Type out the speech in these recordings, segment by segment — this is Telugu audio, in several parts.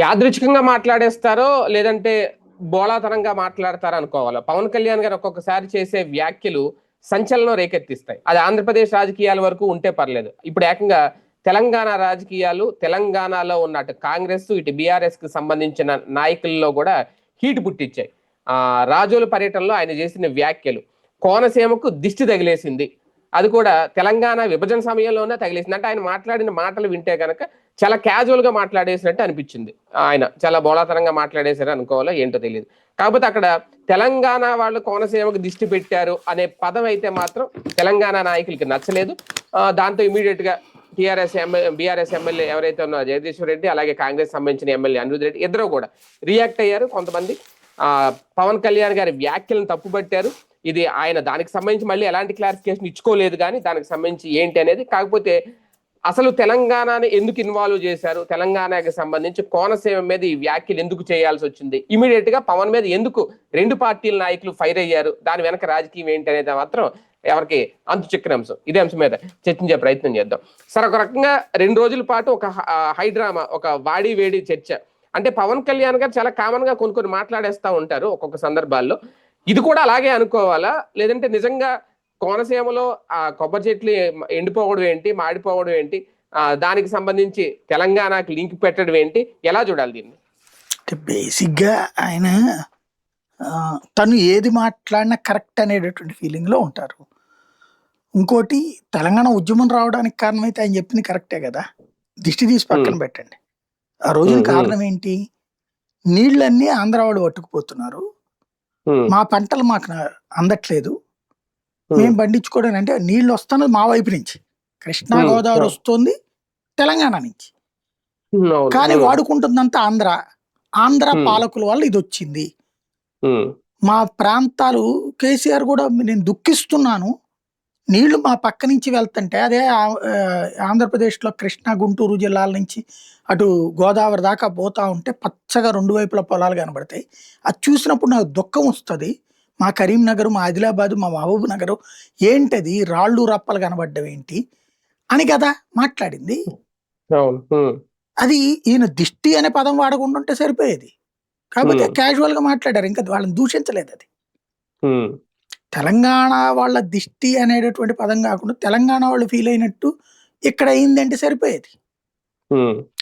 యాదృచ్ఛికంగా మాట్లాడేస్తారో లేదంటే బోళాతనంగా మాట్లాడతారో అనుకోవాలి పవన్ కళ్యాణ్ గారు ఒక్కొక్కసారి చేసే వ్యాఖ్యలు సంచలనం రేకెత్తిస్తాయి. అది ఆంధ్రప్రదేశ్ రాజకీయాల వరకు ఉంటే పర్లేదు. ఇప్పుడు ఏకంగా తెలంగాణ రాజకీయాలు తెలంగాణలో ఉన్న అటు కాంగ్రెస్ ఇటు బీఆర్ఎస్కి సంబంధించిన నాయకుల్లో కూడా హీట్ పుట్టించాయి. ఆ రాజోల పర్యటనలో ఆయన చేసిన వ్యాఖ్యలు కోనసీమకు దిష్టి తగిలేసింది. అది కూడా తెలంగాణ విభజన సమయంలోనే తగిలేసింది. అంటే ఆయన మాట్లాడిన మాటలు వింటే కనుక చాలా క్యాజువల్గా మాట్లాడేసినట్టు అనిపించింది. ఆయన చాలా బోళాతనంగా మాట్లాడేశారు అనుకోవాలో ఏంటో తెలియదు కాకపోతే అక్కడ తెలంగాణ వాళ్ళు కోనసీమకు దిష్టి పెట్టారు అనే పదం అయితే మాత్రం తెలంగాణ నాయకులకి నచ్చలేదు. దాంతో ఇమీడియట్గా టిఆర్ఎస్ ఎమ్మెల్యే బీఆర్ఎస్ ఎమ్మెల్యే ఎవరైతే ఉన్నారో జగదీశ్వర్ రెడ్డి అలాగే కాంగ్రెస్ సంబంధించిన ఎమ్మెల్యే అనిరుద్ రెడ్డి ఇద్దరు కూడా రియాక్ట్ అయ్యారు కొంతమంది. ఆ పవన్ కళ్యాణ్ గారి వ్యాఖ్యలను తప్పుపట్టారు ఇది ఆయన దానికి సంబంధించి మళ్ళీ ఎలాంటి క్లారిఫికేషన్ ఇచ్చుకోలేదు కానీ దానికి సంబంధించి ఏంటి అనేది కాకపోతే అసలు తెలంగాణని ఎందుకు ఇన్వాల్వ్ చేశారు? తెలంగాణకి సంబంధించి కోనసీమ మీద ఈ వ్యాఖ్యలు ఎందుకు చేయాల్సి వచ్చింది? ఇమీడియట్గా పవన్ మీద ఎందుకు రెండు పార్టీల నాయకులు ఫైర్ అయ్యారు? దాని వెనక రాజకీయం ఏంటి అనేది మాత్రం ఎవరికి అంతు చిక్కని అంశం. ఇదే అంశం మీద చర్చించే ప్రయత్నం చేద్దాం. సరే ఒక రకంగా రెండు రోజుల పాటు ఒక హై డ్రామా ఒక వాడి వేడి చర్చ. అంటే పవన్ కళ్యాణ్ గారు చాలా కామన్గా కొన్ని కొన్ని మాట్లాడేస్తా ఉంటారు ఒక్కొక్క సందర్భాల్లో. ఇది కూడా అలాగే అనుకోవాలా? లేదంటే నిజంగా కోనసీమలో ఆ కొబ్బరి చెట్లు ఎండిపోవడం ఏంటి? మాడిపోవడం ఏంటి? దానికి సంబంధించి తెలంగాణకి లింక్ పెట్టడం ఏంటి? ఎలా చూడాలి దీన్ని? బేసిక్గా ఆయన తను ఏది మాట్లాడినా కరెక్ట్ అనేటటువంటి ఫీలింగ్లో ఉంటారు. ఇంకోటి తెలంగాణ ఉద్యమం రావడానికి కారణమైతే ఆయన చెప్పింది కరెక్టే కదా? దిష్టి తీసి పక్కన. పెట్టండి. ఆ రోజున. కారణం ఏంటి? నీళ్ళన్నీ ఆంధ్ర వాళ్ళు పట్టుకుపోతున్నారు. మా పంటలు మాకు అందట్లేదు. మేము పండించుకోవడం అంటే నీళ్ళు వస్తున్నది మా వైపు నుంచి. కృష్ణా గోదావరి. వస్తుంది తెలంగాణ నుంచి. కానీ వాడుకుంటుందంతా ఆంధ్ర ఆంధ్ర. పాలకుల వల్ల ఇది వచ్చింది మా ప్రాంతాలు కేసీఆర్ కూడా నేను దుఃఖిస్తున్నాను. నీళ్ళు మా పక్క నుంచి వెళ్తుంటే అదే ఆంధ్రప్రదేశ్లో కృష్ణా గుంటూరు జిల్లాల నుంచి అటు గోదావరి దాకా పోతా ఉంటే పచ్చగా రెండు వైపుల పొలాలు కనబడతాయి. అది చూసినప్పుడు నాకు దుఃఖం వస్తుంది. మా కరీంనగర్ మా ఆదిలాబాద్ మా మహబూబ్ నగర్ ఏంటది? రాళ్ళు రప్పలు కనబడ్డం ఏంటి? అని కదా మాట్లాడింది. అది ఈయన దిష్టి అనే పదం వాడకుండా ఉంటే సరిపోయేది. కాకపోతే Hmm. క్యాజువల్గా మాట్లాడారు. ఇంకా వాళ్ళని దూషించలేదు అది. తెలంగాణ వాళ్ళ దిష్టి అనేటటువంటి పదం కాకుండా తెలంగాణ వాళ్ళు ఫీల్ అయినట్టు ఇక్కడ అయిందంటే సరిపోయేది.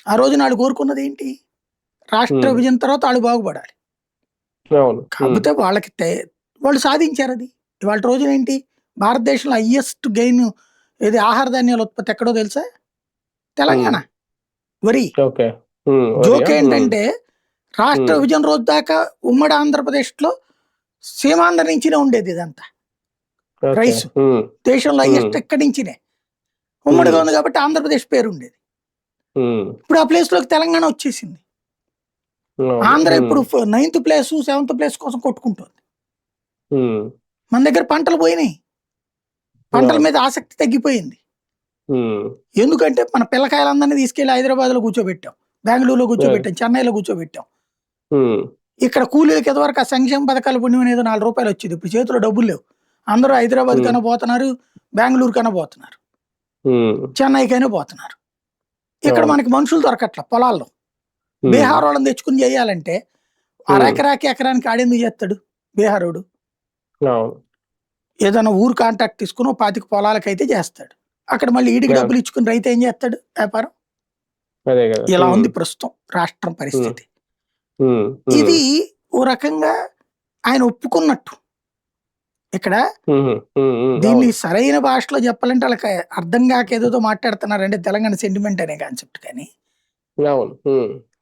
ఆ రోజు నాడు కోరుకున్నది ఏంటి? రాష్ట్ర. విభజన తర్వాత వాళ్ళు బాగుపడాలి. కాకపోతే వాళ్ళకి వాళ్ళు సాధించారు అది. ఇవాళ రోజున ఏంటి? భారతదేశంలో హయ్యెస్ట్ గెయిన్ ఏది ఆహార ధాన్యాల ఉత్పత్తి ఎక్కడో తెలుసా? తెలంగాణ. వరి. జోక్ ఏంటంటే రాష్ట్ర. విభజన రోజు దాకా ఉమ్మడి ఆంధ్రప్రదేశ్లో సీమాంధ్ర నుంచినే ఉండేది ఇదంతా. రైస్. దేశంలో హైయెస్ట్. ఎక్కడి నుంచినే ఉమ్మడిగా. ఉంది కాబట్టి ఆంధ్రప్రదేశ్ పేరు ఉండేది ఇప్పుడు ఆ ప్లేస్లోకి తెలంగాణ వచ్చేసింది. ఆంధ్ర ఇప్పుడు నైన్త్ ప్లేస్ సెవెంత్ ప్లేస్ కోసం కొట్టుకుంటుంది. మన దగ్గర పంటలు పోయినాయి. పంటల మీద ఆసక్తి తగ్గిపోయింది. ఎందుకంటే మన పిల్లకాయలందరినీ తీసుకెళ్ళి హైదరాబాద్లో కూర్చోబెట్టాం. బెంగళూరులో కూర్చోబెట్టాం. చెన్నైలో కూర్చోబెట్టాం. ఇక్కడ కూలీలకి ఎదవరకు ఆ సంక్షేమ పథకాలు పుణ్యం అనేది నాలుగు రూపాయలు వచ్చేది. ఇప్పుడు చేతిలో డబ్బులు లేవు. అందరూ హైదరాబాద్. కన్నా పోతున్నారు బెంగళూరు కన్నా పోతున్నారు చెన్నైకైనా పోతున్నారు. ఇక్కడ. మనకి మనుషులు దొరకట్ల పొలాల్లో. బీహార్ వాళ్ళని తెచ్చుకుని చేయాలంటే అరెకరాకి ఎకరానికి ఆడేందుకు చేస్తాడు బీహారోడు? ఏదైనా ఊరు కాంటాక్ట్ తీసుకుని పాతిక పొలాలకైతే చేస్తాడు. అక్కడ మళ్ళీ ఈడికి. డబ్బులు ఇచ్చుకుని రైతు ఏం చేస్తాడు వ్యాపారం? ఇలా ఉంది ప్రస్తుతం రాష్ట్రం పరిస్థితి. ఇది ఓ రకంగా ఆయన ఒప్పుకున్నట్టు. ఇక్కడ దీన్ని సరైన భాషలో చెప్పాలంటే వాళ్ళకి అర్థం కాక ఏదో మాట్లాడుతున్నారంటే తెలంగాణ సెంటిమెంట్ అనే కాన్సెప్ట్ కానీ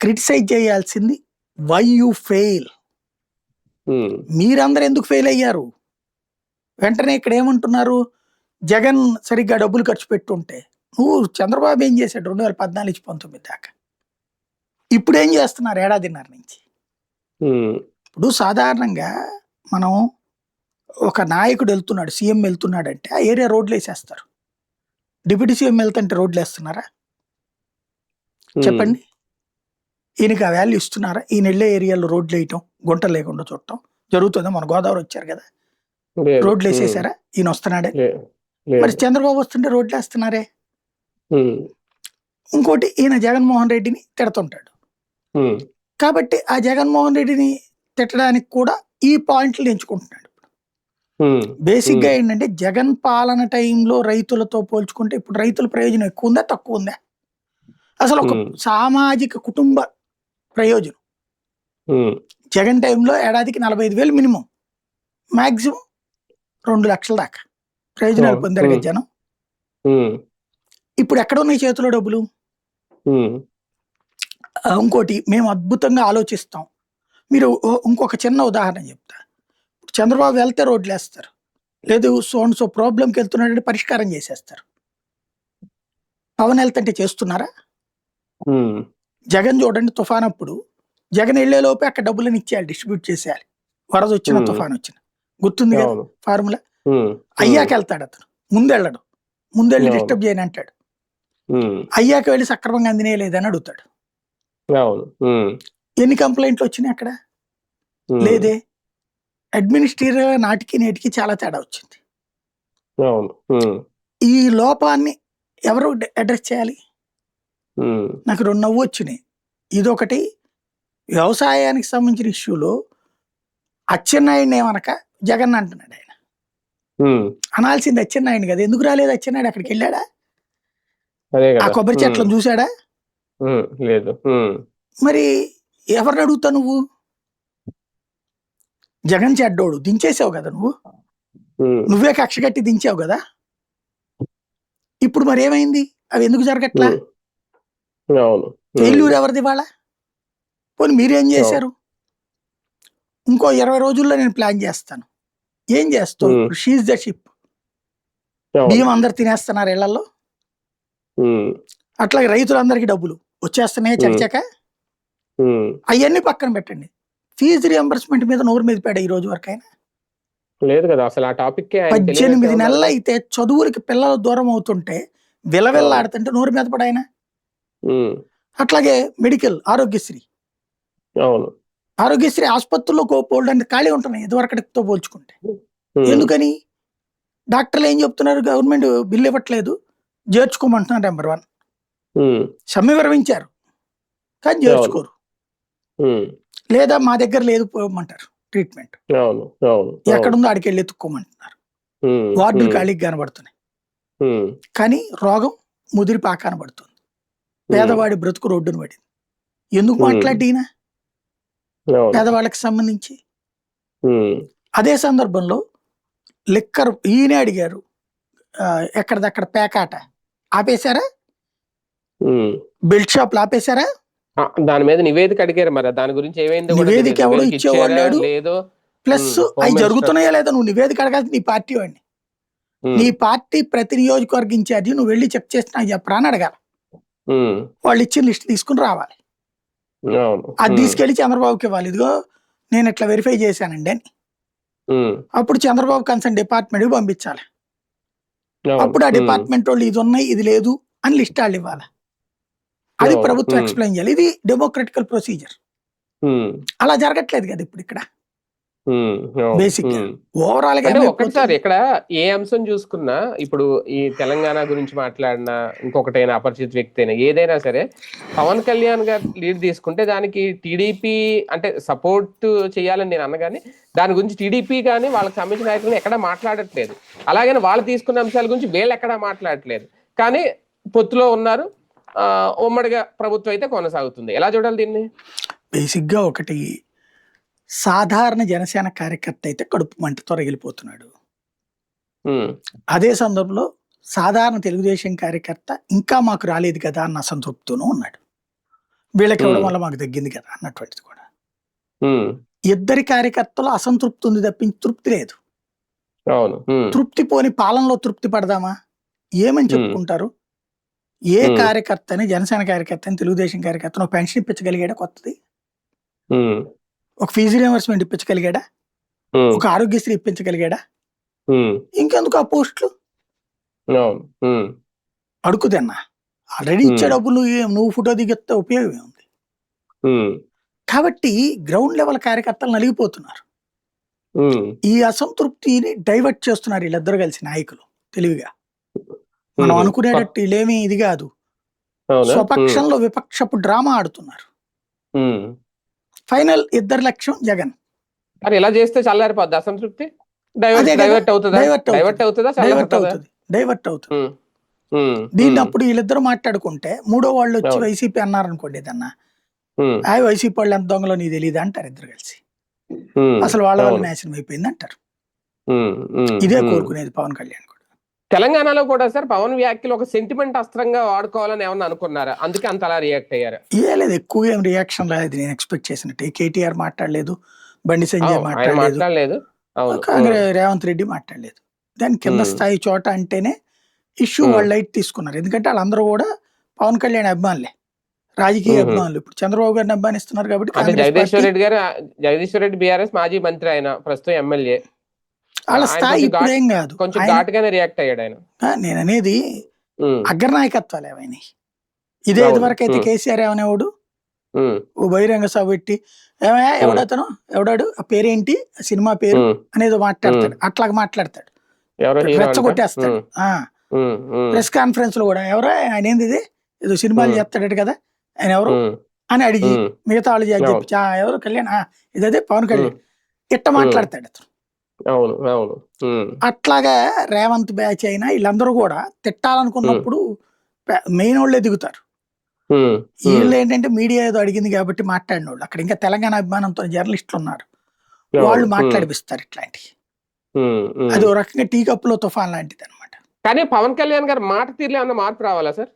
క్రిటిసైజ్ చేయాల్సింది వై యు ఫెయిల్ మీరందరూ ఎందుకు ఫెయిల్ అయ్యారు? వెంటనే ఇక్కడ ఏమంటున్నారు? జగన్ సరిగ్గా డబ్బులు ఖర్చు పెట్టుంటే. నువ్వు చంద్రబాబు ఏం చేశాడు? రెండు వేల పద్నాలుగు పంతొమ్మిది దాకా. ఇప్పుడు ఏం చేస్తున్నారు ఏడాదిన్నర నుంచి? ఇప్పుడు సాధారణంగా మనం ఒక నాయకుడు వెళ్తున్నాడు సీఎం వెళ్తున్నాడు అంటే ఆ ఏరియా రోడ్లు వేసేస్తారు. డిప్యూటీ సీఎం వెళ్తుంటే రోడ్లు వేస్తున్నారా? చెప్పండి. ఈయనకి ఆ వాల్యూ ఇస్తున్నారా? ఈయన వెళ్ళే ఏరియాలో రోడ్లు వేయటం గుంట లేకుండా చూడటం జరుగుతుందా? మన గోదావరి వచ్చారు కదా. రోడ్లు వేసేసారా? ఈయన వస్తున్నాడే. మరి చంద్రబాబు వస్తుంటే రోడ్లు వేస్తున్నారే? ఇంకోటి ఈయన జగన్మోహన్ రెడ్డిని తిడుతుంటాడు. కాబట్టి ఆ జగన్మోహన్ రెడ్డిని తిట్టడానికి కూడా ఈ పాయింట్లు ఎంచుకుంటున్నాడు బేసిక్గా. ఏంటంటే జగన్ పాలన టైంలో రైతులతో పోల్చుకుంటే ఇప్పుడు రైతుల ప్రయోజనం ఎక్కువ ఉందా? తక్కువ ఉందా? అసలు ఒక. సామాజిక కుటుంబ ప్రయోజనం. జగన్ టైంలో ఏడాదికి నలభై ఐదు వేలు మినిమం. మాక్సిమం రెండు లక్షల దాకా. ప్రయోజనాలు. పొందారు కదా. జనం. ఇప్పుడు ఎక్కడ ఉన్నాయి చేతిలో డబ్బులు? ఇంకోటి మేము అద్భుతంగా ఆలోచిస్తాం. మీరు ఇంకొక చిన్న ఉదాహరణ చెప్తా. చంద్రబాబు వెళ్తే రోడ్లు వేస్తారు. లేదు సో సో ప్రాబ్లంకి వెళ్తున్నాడంటే పరిష్కారం చేసేస్తారు. పవన్ వెళ్తుంటే చేస్తున్నారా? జగన్ చూడండి తుఫాన్ అప్పుడు జగన్ వెళ్ళే లోపే అక్కడ డబ్బులను ఇచ్చేయాలి డిస్ట్రిబ్యూట్ చేసేయాలి. వరద వచ్చిన. తుఫాన్ వచ్చిన. గుర్తుంది కదా ఫార్ములా? అయ్యాక వెళ్తాడు అతను. ముందెళ్ళడు. ముందెళ్ళి అవును. డిస్టర్బ్ చేయని అంటాడు అయ్యాక వెళ్ళి సక్రమంగా అందినేయలేదని అడుగుతాడు. అవును. ఎన్ని కంప్లైంట్లు వచ్చినాయి అక్కడ? లేదే. అడ్మినిస్ట్రేటివ్ నాటికి నేటికి చాలా తేడా వచ్చింది. ఈ లోపాన్ని ఎవరు అడ్రస్ చేయాలి? నాకు రెండు నవ్వు వచ్చినాయి. ఇదొకటి వ్యవసాయానికి సంబంధించిన ఇష్యూలో అచ్చెన్నాయుడిని ఏమనక జగన్ అంటున్నాడు ఆయన. అనాల్సింది అచ్చెన్నాయుడు కదా. ఎందుకు రాలేదు అచ్చెన్నాయుడు అక్కడికి వెళ్ళాడా? ఆ కొబ్బరి చెట్లను ఉమ్, లేదు. మరి ఎవరిని అడుగుతావు నువ్వు? జగన్ చెడ్డోడు దించేసావు కదా నువ్వు? నువ్వే కక్ష కట్టి దించావు కదా? ఇప్పుడు మరి ఏమైంది? అవి ఎందుకు జరగట్లా? ఫెయిల్యూర్ ఎవరిది వాళ్ళ పోనీ మీరేం చేశారు? ఇంకో ఇరవై రోజుల్లో నేను ప్లాన్ చేస్తాను. ఏం చేస్తావు? షీజ్ ద షిప్ బియ్యం అందరు తినేస్తున్నారు ఇళ్ళలో అట్లాగే రైతులందరికీ డబ్బులు. వచ్చేస్తున్నాయి. చకచక? ఉమ్, అవన్నీ పక్కన పెట్టండి. ఫీజు రియంబర్స్మెంట్ మీద నోరు మీద పేడ ఈ రోజు వరకు అయినా లేదు కదా అసలు ఆ టాపిక్ పద్దెనిమిది నెలలు అయితే చదువులకి పిల్లలు దూరం అవుతుంటే విలవిల్లాడుతుంటే నోరు మీద పడాయన అట్లాగే మెడికల్ ఆరోగ్యశ్రీ. అవును. ఆరోగ్యశ్రీ ఆసుపత్రుల్లో బోల్డ్ అంటే ఖాళీ ఉంటున్నాయి ఇదివరకటితో పోల్చుకుంటే. ఎందుకని? డాక్టర్లు ఏం చెప్తున్నారు? గవర్నమెంట్ బిల్లు ఇవ్వట్లేదు. చేర్చుకోమంటున్నారు నెంబర్ వన్. సమ్మె విరమించారు కానీ చేర్చుకోరు లేదా మా దగ్గర లేదు పోమంటారు ట్రీట్మెంట్. ఎక్కడుందో ఆడికి వెళ్ళి ఎత్తుక్కోమంటున్నారు. వార్డులు ఖాళీకి కనబడుతున్నాయి. కానీ రోగం ముదిరి కనబడుతుంది పేదవాడి బ్రతుకు రోడ్డును పడింది. ఎందుకు. మాట్లాడినా పేదవాళ్ళకి సంబంధించి? అదే సందర్భంలో లిక్కర్ ఈయనే అడిగారు ఎక్కడిదక్కడ పేకాట. ఆపేశారా. బెల్ట్ షాప్లు ఆపేశారా దాని మీద నివేదిక అడిగారు మరి. దాని గురించి ఏమైందో నివేదిక. ఎవడు ఇచ్చేవాడు. లేదో? ప్లస్ అవి. జరుగుతున్నాయా లేదా నువ్వు నివేదిక అడగాల్సి నీ పార్టీ వాడిని. నీ పార్టీ ప్రతి నియోజకవర్గ ఇన్ఛార్జి నువ్వు వెళ్ళి చెక్ చేసి నాకు చెప్పరా అని అడగాలి. వాళ్ళు ఇచ్చిన లిస్ట్ తీసుకుని రావాలి. అది తీసుకెళ్ళి చంద్రబాబుకి ఇవ్వాలి. ఇదిగో నేను ఇట్లా వెరిఫై చేశానండి అని. అప్పుడు చంద్రబాబు కన్సర్న్ డిపార్ట్మెంట్కి పంపించాలి. అప్పుడు ఆ డిపార్ట్మెంట్ వాళ్ళు ఇది ఉన్నాయి ఇది లేదు అని లిస్ట్ వాళ్ళు ఇవ్వాలి. అది ప్రభుత్వం ఎక్స్ప్లెయిన్ చేయాలి. ఇది డెమోక్రటికల్ ప్రొసీజర్ అలా జరగట్లేదు కదా ఇప్పుడు ఇక్కడ. ఉమ్. ఓవరాల్గా? ఒక్కటిసారి ఇక్కడ ఏ అంశం చూసుకున్నా ఇప్పుడు ఈ తెలంగాణ గురించి మాట్లాడినా ఇంకొకటైనా అపరిచిత వ్యక్తి అయినా ఏదైనా సరే పవన్ కళ్యాణ్ గారు లీడ్ తీసుకుంటే దానికి టీడీపీ అంటే సపోర్ట్ చేయాలని నేను అన్నగాని దాని గురించి టీడీపీ కానీ వాళ్ళకి సంబంధించిన నాయకులను ఎక్కడా మాట్లాడట్లేదు. అలాగని వాళ్ళు తీసుకున్న అంశాల గురించి వీళ్ళు ఎక్కడా మాట్లాడట్లేదు. కానీ పొత్తులో ఉన్నారు. ఉమ్మడిగా ప్రభుత్వం అయితే కొనసాగుతుంది. ఎలా చూడాలి దీన్ని? బేసిక్గా ఒకటి సాధారణ జనసేన కార్యకర్త అయితే కడుపు మంటతో రగిలిపోతున్నాడు. అదే సందర్భంలో సాధారణ తెలుగుదేశం కార్యకర్త ఇంకా మాకు రాలేదు కదా అన్న అసంతృప్తితోనూ ఉన్నాడు. వీళ్ళకి ఇవ్వడం. వల్ల మాకు తగ్గింది కదా అన్నటువంటిది కూడా. ఇద్దరి కార్యకర్తలు అసంతృప్తి ఉంది తప్పించి తృప్తి లేదు. తృప్తి పోని పాలనలో తృప్తి పడదామా? ఏమని. చెప్పుకుంటారు? ఏ. కార్యకర్తని జనసేన కార్యకర్తని తెలుగుదేశం కార్యకర్తను ఒక పెన్షన్ ఇప్పించగలిగాడా కొత్తది? ఒక ఫీజు రియంబర్స్మెంట్ ఇప్పించగలిగాడా? ఒక ఆరోగ్యశ్రీ ఇప్పించగలిగాడా? ఇంకెందుకు ఆ పోస్టులు? అడుకుదన్నా ఆల్రెడీ ఇచ్చే. డబ్బులు ఏం- నువ్వు ఫోటో దిగితే ఉపయోగం ఉంది ఉమ్, కాబట్టి గ్రౌండ్ లెవెల్ కార్యకర్తలు నలిగిపోతున్నారు. ఈ అసంతృప్తిని డైవర్ట్ చేస్తున్నారు వీళ్ళిద్దరు కలిసి నాయకులు తెలివిగా. మనం. అనుకునేటట్టు వీళ్ళేమి ఇది కాదు? స్వపక్షంలో విపక్షపు డ్రామా ఆడుతున్నారు. ఫైనల్ ఇద్దరి లక్ష్యం జగన్ మరి ఇలా చేస్తే చల్లారిపోద్ది అసంతృప్తి డైవర్ట్ డైవర్ట్ అవుతుందా డైవర్ట్ అవుతుంది. డైవర్ట్ అవుతుందా డైవర్ట్. దీన్ని. అప్పుడు వీళ్ళిద్దరు మాట్లాడుకుంటే మూడో వాళ్ళు వచ్చి. వైసీపీ అన్నారు అనుకోండి ఏదన్నా. ఆ వైసీపీ వాళ్ళు ఎంత దొంగలో నీకు తెలియదు అంటారు ఇద్దరు కలిసి. అసలు వాళ్ళ అవును. నాశనం అయిపోయింది అంటారు. ఇదే. కోరుకునేది పవన్ కళ్యాణ్ తెలంగాణలో కూడా సార్ పవన్ వ్యాఖ్యలు ఒక సెంటిమెంట్ అస్త్రంగా వాడుకోవాలని ఏమన్నా అనుకున్నారా? అందుకే అంత అలా రియాక్ట్ అయ్యారు. ఏ లేదు ఎక్కువగా ఏం రియాక్షన్ లేదు నేను ఎక్స్పెక్ట్ చేసినట్టు. కేటీఆర్ మాట్లాడలేదు బండి సంజయ్ మాట్లాడలేదు. రేవంత్ రెడ్డి మాట్లాడలేదు. దాని కింద. స్థాయి చోట అంటేనే ఇష్యూ. వాళ్ళు లైట్ తీసుకున్నారు. ఎందుకంటే వాళ్ళందరూ కూడా పవన్ కళ్యాణ్ అభిమానులే. రాజకీయ. అభిమానులు. ఇప్పుడు చంద్రబాబు గారిని అభిమానిస్తున్నారు కాబట్టి జగదీశ్వర్ రెడ్డి గారు జగదీశ్వర్ రెడ్డి బీఆర్ఎస్ మాజీ మంత్రి ఆయన ప్రస్తుతం ఎమ్మెల్యే. వాళ్ళ స్థాయి ఇప్పుడు కాదు. కొంచెం ఘాటుగానే రియాక్ట్ అయ్యాడు ఆయన. నేను అనేది. అగ్రనాయకత్వాలు ఏమైనాయి ఇదే. ఇదివరకు అయితే. కేసీఆర్ ఏమనేవాడు. ఓ బహిరంగ సభ పెట్టి ఏమయ్యా ఎవడతను? ఎవడాడు? ఆ పేరేంటి? సినిమా పేరు. అనేది మాట్లాడతాడు. అట్లాగా మాట్లాడతాడు? రెచ్చగొట్టేస్తాడు. ప్రెస్ కాన్ఫరెన్స్లో కూడా ఎవరో ఆయన ఏంది ఇది ఏదో సినిమాలు. చేస్తాడట కదా? ఆయన ఎవరు. అని అడిగి. మిగతా వాళ్ళు. చెప్పి "ఆ, ఎవరు కళ్యాణ్? ఆ, ఇదదే పవన్ కళ్యాణ్. ఇట్ట మాట్లాడతాడు అతను. అవును అవును ఉమ్. అట్లాగా రేవంత్ బ్యాచ్ అయినా వీళ్ళందరూ కూడా తిట్టాలనుకున్నప్పుడు మెయిన్ వాళ్ళే దిగుతారు ఉమ్. ఉమ్. వీళ్ళు ఏంటంటే మీడియా ఏదో అడిగింది కాబట్టి మాట్లాడిన వాళ్ళు అక్కడ ఇంకా తెలంగాణ అభిమానంతో జర్నలిస్టులు ఉన్నారు వాళ్ళు అవును. మాట్లాడిపిస్తారు ఇట్లాంటివి ఉమ్. ఉమ్. అది ఓ రకంగా టీ కప్పులో తుఫాన్ లాంటిది అనమాట కానీ పవన్ కళ్యాణ్ గారు మాట తీరులో ఏమన్నా మార్పు రావాలా సార్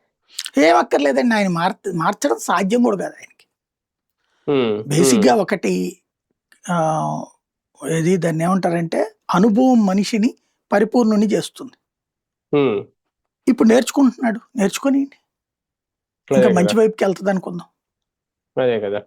ఏం అక్కర్లేదండి ఆయన మార్చ మార్చడం సాధ్యం కూడా కాదు ఆయనకి ఉమ్. బేసిక్గా ఒకటి ఆ, ఏది దాన్ని ఏమంటారంటే అనుభవం మనిషిని పరిపూర్ణుని చేస్తుంది. ఇప్పుడు నేర్చుకుంటున్నాడు. నేర్చుకొని ఇంకా. మంచి వైపుకి వెళ్తుంది అనుకుందాం. అదే కదా.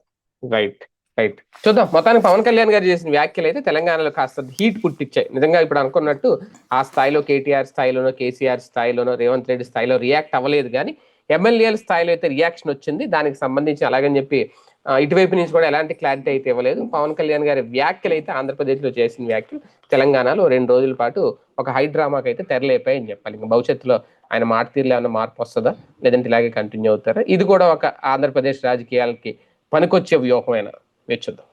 Right right. చూద్దాం. మొత్తానికి పవన్ కళ్యాణ్ గారు చేసిన వ్యాఖ్యలు అయితే తెలంగాణలో కాస్త హీట్ పుట్టించాయి. నిజంగా ఇప్పుడు అనుకున్నట్టు ఆ స్థాయిలో కేటీఆర్ స్థాయిలోనో కేసీఆర్ స్థాయిలోనో రేవంత్ రెడ్డి స్థాయిలో రియాక్ట్ అవ్వలేదు కానీ ఎమ్మెల్యేల స్థాయిలో అయితే రియాక్షన్ వచ్చింది. దానికి సంబంధించి అలాగని చెప్పి ఇటువైపు నుంచి కూడా ఎలాంటి క్లారిటీ అయితే ఇవ్వలేదు. పవన్ కళ్యాణ్ గారి వ్యాఖ్యలు అయితే ఆంధ్రప్రదేశ్లో చేసిన వ్యాఖ్యలు. తెలంగాణలో రెండు రోజుల పాటు ఒక హై డ్రామాకి అయితే తెరలేపాయని చెప్పాలి. ఇంకా భవిష్యత్తులో ఆయన మాట తీరులో ఏమైనా మార్పు వస్తుందా? లేదంటే ఇలాగే కంటిన్యూ అవుతారా? ఇది కూడా ఒక ఆంధ్రప్రదేశ్ రాజకీయాలకి పనికొచ్చే వ్యూహమైన? వేచుద్దాం